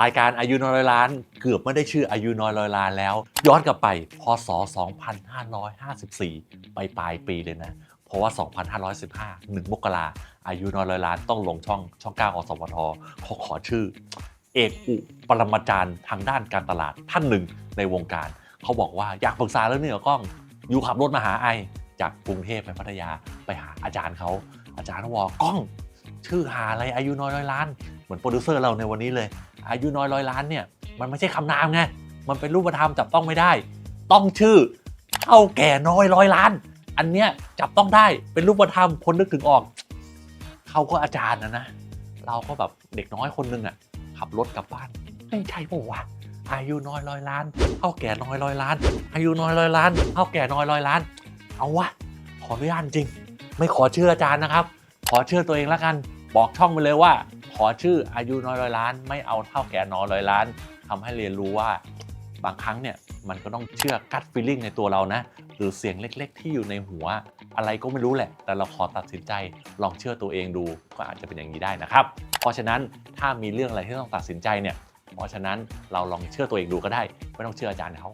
รายการอายุน้อยร้อยล้าน เกือบไม่ได้ชื่ออายุน้อยร้อยล้านแล้ว ย้อนกลับไปพศ 2554 ไปปลายปีเลยนะ เพราะว่า 2515 1มกราอายุน้อยร้อยล้านต้องลงช่องช่อง9ของสวทเขาขอชื่อ เอกอุปรมาจารย์ทางด้านการตลาดท่านหนึ่งในวงการ เขาบอกว่าอยากปรึกษาเรื่องนี้กับกล้อง อยู่ขับรถมาหาไอจากกรุงเทพไปพัทยาไปหาอาจารย์เขาอาจารย์เขาบอกกล้อง ชื่อหาอะไรอายุน้อยร้อยล้าน เหมือนโปรดิวเซอร์เราในวันนี้เลย อายุน้อยร้อยล้านเนี่ยมันไม่ใช่คำนามไง มันเป็นรูปธรรมจับต้องไม่ได้ ต้องชื่อเท่าแก่น้อยร้อยล้าน อันเนี้ยจับต้องได้เป็นรูปธรรมคนนึกถึงออก เขาก็อาจารย์นะนะ เราก็แบบเด็กน้อยคนหนึงอะขับรถกลับบ้านไม่ใช่ปะวะอายุน้อยร้อยล้านเท่าแก่น้อยร้อยล้าน อายุน้อยร้อยล้านเท่าแก่น้อยร้อยล้าน เอาวะขออนุญาตจริง ไม่ขอเชื่ออาจารย์นะครับ ขอเชื่อตัวเองแล้วกัน บอกช่องไปเลยว่า อชื่ออายุน้อยร้อยล้าน ไม่เอาเท่าแก่น้อยร้อยล้านทำให้เรียนรู้ว่าบางครั้งเนี่ยมันก็ต้องเชื่อกัดฟีลลิ่งในตัวเรานะ หรือเสียงเล็ก ๆ ที่อยู่ในหัว อะไรก็ไม่รู้แหละ แต่เราขอตัดสินใจลองเชื่อตัวเองดูก็อาจจะเป็นอย่างนี้ได้นะครับ เพราะฉะนั้นถ้ามีเรื่องอะไรที่ต้องตัดสินใจเนี่ยเพราะฉะนั้นเราลองเชื่อตัวเองดูก็ได้ ไม่ต้องเชื่ออาจารย์เขา